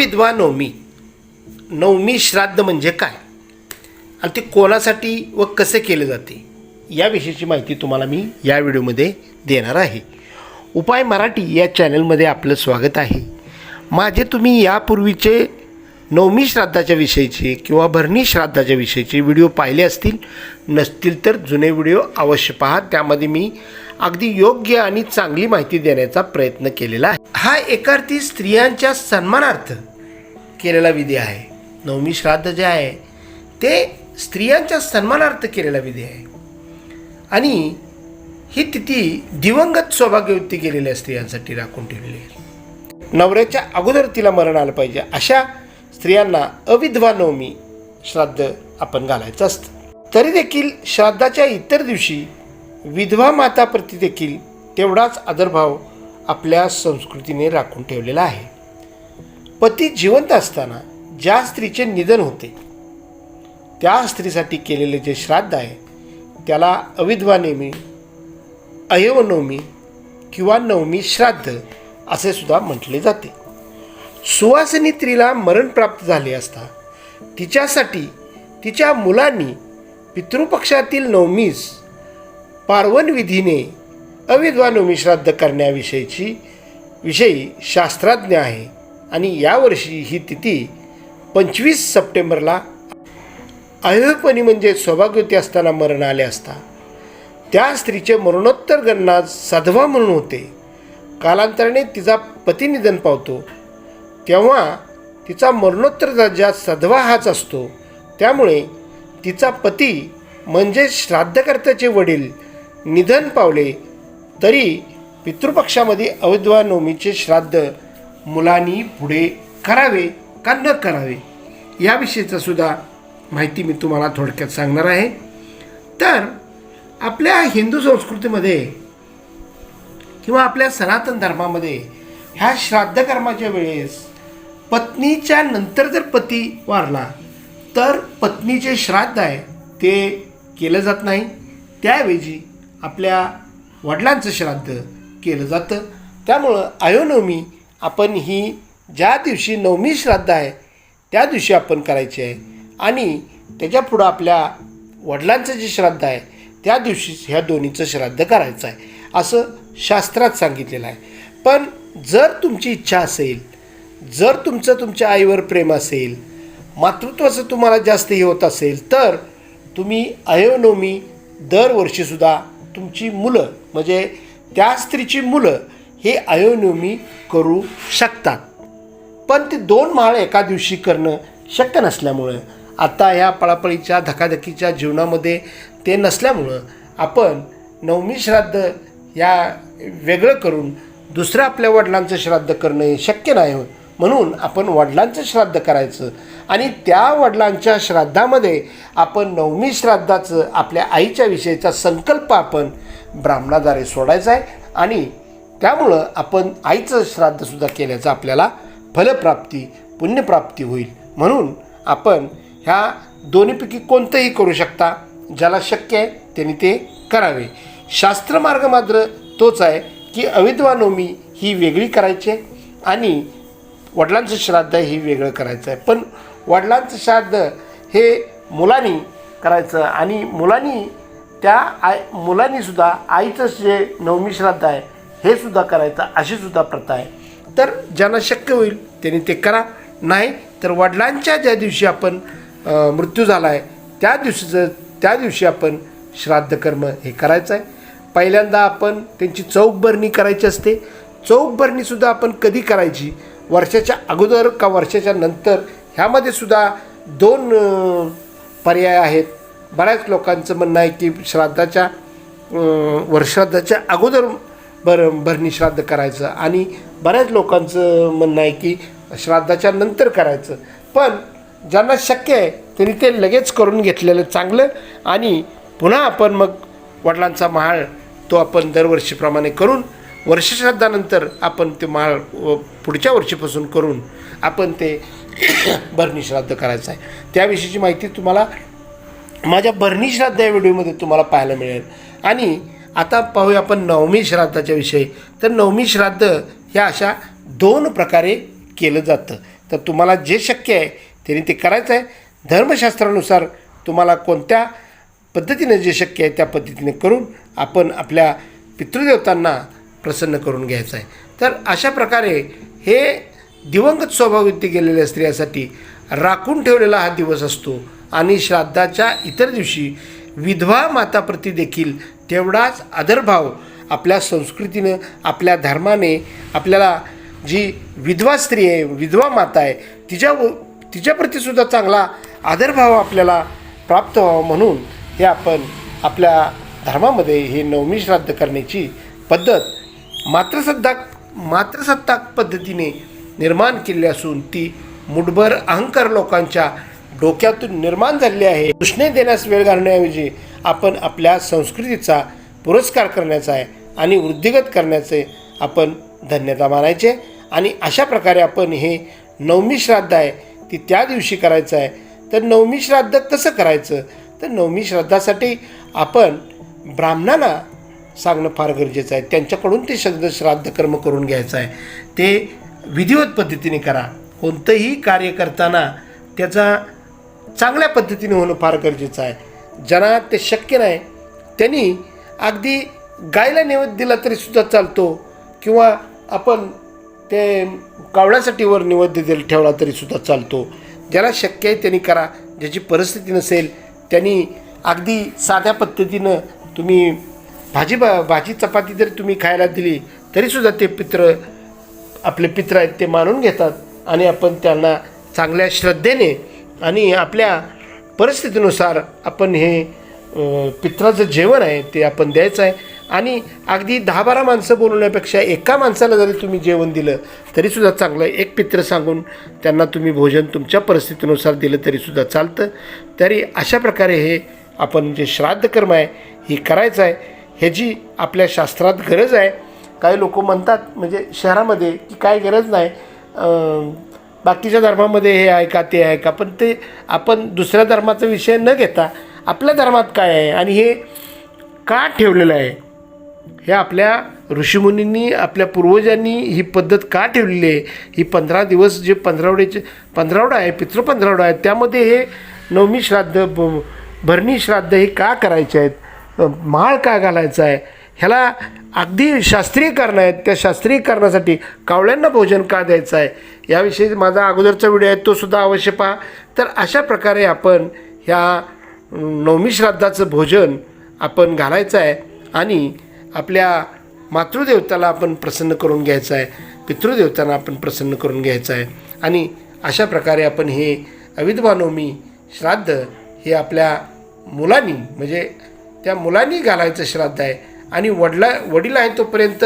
अविधवा नवमी. नवमी श्राद्ध म्हणजे काय? आणि ते कोणासाठी व कसे केले जाते? याविषयीची माहिती तुम्हाला मी या व्हिडिओमध्ये देणार आहे. उपाय मराठी या चॅनलमध्ये आपलं स्वागत आहे. माझे तुम्ही यापूर्वीचे नवमी श्राद्धाच्या विषयीचे किंवा भरणी श्राद्धाच्या विषयीचे व्हिडिओ पाहिले असतील नसतील तर जुने व्हिडिओ अवश्य पहा. त्यामध्ये मी अगदी योग्य आणि चांगली माहिती देण्याचा प्रयत्न केलेला आहे. हा एकार्थी स्त्रियांच्या सन्मानार्थ केलेला विधी आहे. नवमी श्राद्ध जे आहे ते स्त्रियांच्या सन्मानार्थ केलेला विधी आहे. आणि ही तिथी दिवंगत सौभाग्यवती केलेल्या स्त्रियांसाठी राखून ठेवलेली आहे. नवऱ्याच्या अगोदर तिला मरण आलं पाहिजे अशा स्त्रियांना अविधवा नवमी श्राद्ध आपण घालायचं असतं. तरी देखील श्राद्धाच्या इतर दिवशी विधवा माताप्रती देखील तेवढाच आदरभाव आपल्या संस्कृतीने राखून ठेवलेला आहे. पती जिवंत असताना ज्या स्त्रीचे निधन होते त्या स्त्रीसाठी केलेले जे श्राद्ध आहे त्याला अविधवा नेमी अयवनवमी किंवा नवमी श्राद्ध असे सुद्धा म्हटले जाते. सुवासिनी स्त्रीला मरण प्राप्त झाले असता तिच्यासाठी तिच्या मुलांनी पितृपक्षातील नवमीस पार्वन विधीने अविधवा नवमी श्राद्ध करण्याविषयीची विषयी शास्त्रज्ञ आहे. आणि यावर्षी ही तिथी पंचवीस सप्टेंबरला अयोपणी म्हणजे सौभाग्यवती असताना मरण आले असता. त्या स्त्रीचे मरणोत्तर गणना साधवा म्हणून होते. कालांतराने तिचा पती निधन पावतो. तेव्हा तिचा मरणोत्तर दर्जा सधवा हाच असतो. त्यामुळे तिचा पती म्हणजे श्राद्धकर्त्याचे वडील निधन पावले तरी पितृपक्षामध्ये अवैधवा नवमीचे श्राद्ध मुलांनी पुढे करावे का न करावे याविषयीचं सुद्धा माहिती मी तुम्हाला थोडक्यात सांगणार आहे. तर आपल्या हिंदू संस्कृतीमध्ये किंवा आपल्या सनातन धर्मामध्ये ह्या श्राद्ध कर्माच्या वेळेस पत्नीच्या नंतर जर पती वारला तर पत्नीचे श्राद्ध आहे ते केलं जात नाही. त्याऐवजी आपल्या वडिलांचं श्राद्ध केलं जातं. त्यामुळं अयोनवमी आपण ही ज्या दिवशी नवमी श्राद्ध आहे त्या दिवशी आपण करायची आहे. आणि त्याच्यापुढं आपल्या वडिलांचं जे श्राद्ध आहे त्या दिवशी ह्या दोन्हीचं श्राद्ध करायचं आहे असं शास्त्रात सांगितलेलं आहे. पण जर तुमची इच्छा असेल जर तुमचं तुमच्या आईवर प्रेम असेल मातृत्वाचं तुम्हाला जास्त हे होत असेल तर तुम्ही अयोनवमी दरवर्षीसुद्धा तुमची मुलं म्हणजे त्या स्त्रीची मुलं हे अयोनवमी करू शकतात. पण ते दोन माळ एका दिवशी करणं शक्य नसल्यामुळं आता या पळापळीच्या धकाधकीच्या जीवनामध्ये ते नसल्यामुळं आपण नवमी श्राद्ध या वेगळं करून दुसऱ्या आपल्या वडिलांचं श्राद्ध करणं हे शक्य नाही होत. म्हणून आपण वडिलांचं श्राद्ध करायचं आणि त्या वडिलांच्या श्राद्धामध्ये आपण नवमी श्राद्धाचं आपल्या आईच्या विषयीचा संकल्प आपण ब्राह्मणाद्वारे सोडायचा आहे आणि त्यामुळं आपण आईचं श्राद्धसुद्धा केल्याचं आपल्याला फलप्राप्ती पुण्यप्राप्ती होईल. म्हणून आपण ह्या दोन्हीपैकी कोणतंही करू शकता ज्याला शक्य आहे त्यांनी ते करावे. शास्त्रमार्ग मात्र तोच आहे की अविद्वानोमी ही वेगळी करायची आहे आणि वडिलांचं श्राद्ध हे वेगळं करायचं आहे. पण वडिलांचं श्राद्ध हे मुलांनी करायचं आणि मुलांनी त्या आय मुलांनीसुद्धा आईचं जे नवमी श्राद्ध आहे हे सुद्धा करायचं अशी सुद्धा प्रथा आहे. तर ज्यांना शक्य होईल त्यांनी ते करा. नाही तर वडिलांच्या ज्या दिवशी आपण मृत्यू झाला आहे त्या दिवशीचं त्या दिवशी आपण श्राद्ध कर्म हे करायचं आहे. पहिल्यांदा आपण त्यांची चौक भरणी करायची असते. चौक भरणीसुद्धा आपण कधी करायची? वर्षाच्या अगोदर का वर्षाच्या नंतर? ह्यामध्ये सुद्धा दोन पर्याय आहेत. बऱ्याच लोकांचं म्हणणं आहे की श्राद्धाच्या अ, वर्षाद्धाच्या अगोदर बर भरणी श्राद्ध करायचं. आणि बऱ्याच लोकांचं म्हणणं आहे की श्राद्धाच्या नंतर करायचं. पण ज्यांना शक्य आहे त्यांनी ते लगेच करून घेतलेलं चांगलं. आणि पुन्हा आपण मग वडिलांचा महाळ तो आपण दरवर्षीप्रमाणे करून वर्षश्राद्धानंतर आपण ते माळ पुढच्या वर्षीपासून करून आपण ते भरणी श्राद्ध करायचं आहे. त्याविषयीची माहिती तुम्हाला माझ्या भरणी श्राद्ध या व्हिडिओमध्ये तुम्हाला पाहायला मिळेल. आणि आता पाहूया आपण नवमी श्राद्धाच्या विषयी. तर नवमी श्राद्ध ह्या अशा दोन प्रकारे केलं जातं. तर तुम्हाला जे शक्य आहे त्याने ते करायचं आहे. धर्मशास्त्रानुसार तुम्हाला कोणत्या पद्धतीने जे शक्य आहे त्या पद्धतीने करून आपण आपल्या पितृदेवतांना प्रसन्न करून घ्यायचं आहे. तर अशा प्रकारे हे दिवंगत स्वभाववृत्ती गेलेल्या स्त्रियासाठी राखून ठेवलेला हा दिवस असतो. आणि श्राद्धाच्या इतर दिवशी विधवा माताप्रती देखील तेवढाच आदरभाव आपल्या संस्कृतीनं आपल्या धर्माने आपल्याला जी विधवा स्त्री आहे विधवा माता आहे तिच्या तिच्याप्रती सुद्धा चांगला आदरभाव आपल्याला प्राप्त व्हावा म्हणून हे आपण आपल्या धर्मामध्ये हे नवमी श्राद्ध करण्याची पद्धत मात्रसत्ताक मात्रसत्ताक पद्धतीने निर्माण केली असून ती मुठभर अहंकार लोकांच्या डोक्यातून निर्माण झालेली आहे. कृष्णे देण्यास वेळ घालण्याऐवजी आपण आपल्या संस्कृतीचा पुरस्कार करण्याचा आहे आणि वृद्धिगत करण्याचे आपण धन्यता मानायचे आणि अशा प्रकारे आपण हे नवमी श्राद्ध आहे ती त्या दिवशी करायचं आहे. तर नवमी श्राद्ध कसं करायचं? तर नवमी श्राद्धासाठी आपण ब्राह्मणांना सांगणं फार गरजेचं आहे. त्यांच्याकडून ते शब्द श्राद्ध कर्म करून घ्यायचं आहे. ते विधिवत पद्धतीने करा. कोणतंही कार्य करताना त्याचा चांगल्या पद्धतीने होणं फार गरजेचं आहे. ज्यांना ते शक्य नाही. त्यांनी अगदी गायला नैवेद्य दिला तरी सुद्धा चालतो. किंवा आपण ते कावळ्यासाठी वर नैवेद्य दिला ठेवला तरी सुद्धा चालतो. ज्याला शक्य आहे त्यांनी करा. ज्याची परिस्थिती नसेल त्यांनी अगदी साध्या पद्धतीनं तुम्ही भाजी भा भाजी चपाती जरी तुम्ही खायला दिली तरीसुद्धा ते पित्र आपले पित्र आहेत ते मानून घेतात. आणि आपण त्यांना चांगल्या श्रद्धेने आणि आपल्या परिस्थितीनुसार आपण हे पित्राचं जेवण आहे ते आपण द्यायचं आहे. आणि अगदी दहा बारा माणसं बोलवण्यापेक्षा एका माणसाला जरी तुम्ही जेवण दिलं तरीसुद्धा चांगलं आहे. एक पित्र सांगून त्यांना तुम्ही भोजन तुमच्या परिस्थितीनुसार दिलं तरीसुद्धा चालतं. तरी अशा प्रकारे हे आपण जे श्राद्ध कर्म आहे हे करायचं आहे. ह्याची आपल्या शास्त्रात गरज आहे काही लोक म्हणतात म्हणजे शहरामध्ये की काय गरज नाही. बाकीच्या धर्मामध्ये हे आहे का ते आहे का? पण ते आपण दुसऱ्या धर्माचा विषय न घेता आपल्या धर्मात काय आहे? आणि हे का ठेवलेलं आहे? हे आपल्या ऋषीमुनींनी आपल्या पूर्वजांनी ही पद्धत का ठेवलेली आहे? ही पंधरा दिवस जे पंधरावड्याचे पंधरावडा आहे पितृ पंधरावडा आहे त्यामध्ये हे नवमी श्राद्ध ब- भरणी श्राद्ध हे का करायचे आहेत? माळ का घालायचा आहे? ह्याला अगदी शास्त्रीय कारणं आहेत. त्या शास्त्रीय कारणासाठी कावळ्यांना भोजन का द्यायचं आहे? याविषयी माझा अगोदरचा व्हिडिओ आहे तो सुद्धा अवश्य पहा. तर अशा प्रकारे आपण ह्या नवमी श्राद्धाचं भोजन आपण घालायचं आहे आणि आपल्या मातृदेवताला आपण प्रसन्न करून घ्यायचं आहे. पितृदेवतांना आपण प्रसन्न करून घ्यायचं आहे. आणि अशा प्रकारे आपण हे अविधवा नवमी श्राद्ध हे आपल्या मुलांनी म्हणजे त्या मुलांनी घालायचं श्राद्ध आहे. आणि वडला वडील आहे तोपर्यंत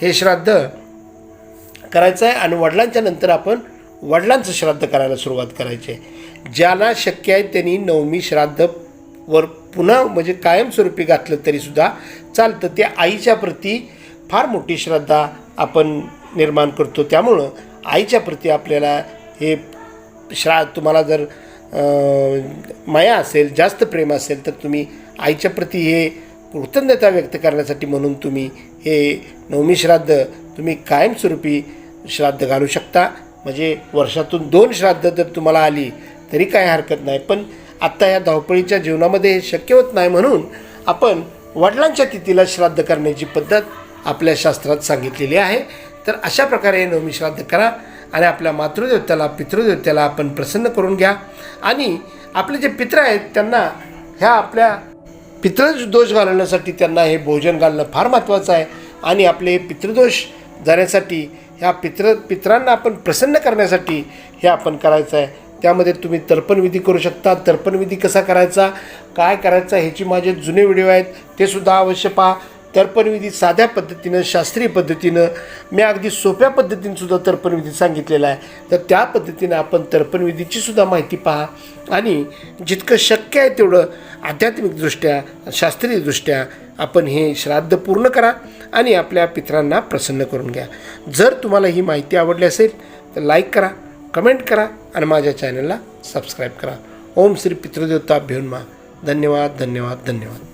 हे श्राद्ध करायचं आहे. आणि वडिलांच्या नंतर आपण वडिलांचं श्राद्ध करायला सुरुवात करायची आहे. ज्याला शक्य आहे त्यांनी नवमी श्राद्ध वर पुन्हा म्हणजे कायमस्वरूपी घातलं तरीसुद्धा चालतं. ते आईच्या प्रती फार मोठी श्रद्धा आपण निर्माण करतो. त्यामुळं आईच्या प्रती आपल्याला हे श्रा तुम्हाला जर माया असेल जास्त प्रेम असेल तर तुम्ही आईच्या प्रती हे कृतज्ञता व्यक्त करण्यासाठी म्हणून तुम्ही हे नवमी श्राद्ध तुम्ही कायमस्वरूपी श्राद्ध घालू शकता. म्हणजे वर्षातून दोन श्राद्ध जर तुम्हाला आली तरी काय हरकत नाही. पण आत्ता या धावपळीच्या जीवनामध्ये हे शक्य होत नाही म्हणून आपण वडिलांच्या तिथीला श्राद्ध करण्याची पद्धत आपल्या शास्त्रात सांगितलेली आहे. तर अशा प्रकारे हे नवमी श्राद्ध करा आणि आपल्या मातृदेवत्याला पितृदेवत्याला आपण प्रसन्न करून घ्या. आणि आपले जे पित्र आहेत त्यांना ह्या आपल्या पितृ दोष घालवण्यासाठी त्यांना हे भोजन घालणं फार महत्त्वाचं आहे. आणि आपले पितृदोष जाण्यासाठी ह्या पित्र पित्रांना आपण प्रसन्न करण्यासाठी हे आपण करायचं आहे. त्यामध्ये तुम्ही तर्पणविधी करू शकता. तर्पणविधी कसा करायचा काय करायचा ह्याची माझे जुने व्हिडिओ आहेत. ते सुद्धा अवश्य पहा. तर्पणविधी साध्या पद्धतीनं शास्त्रीय पद्धतीनं मी अगदी सोप्या पद्धतीनंसुद्धा तर्पणविधी सांगितलेला आहे. तर त्या पद्धतीनं आपण तर्पणविधीचीसुद्धा माहिती पहा. आणि जितकं शक्य आहे तेवढं आध्यात्मिकदृष्ट्या शास्त्रीयदृष्ट्या आपण हे श्राद्ध पूर्ण करा आणि आपल्या पितरांना प्रसन्न करून घ्या. जर तुम्हाला ही माहिती आवडली असेल तर लाईक करा कमेंट करा आणि माझ्या चॅनलला सबस्क्राईब करा. ओम श्री पितृदेवता मा धन्यवाद धन्यवाद धन्यवाद.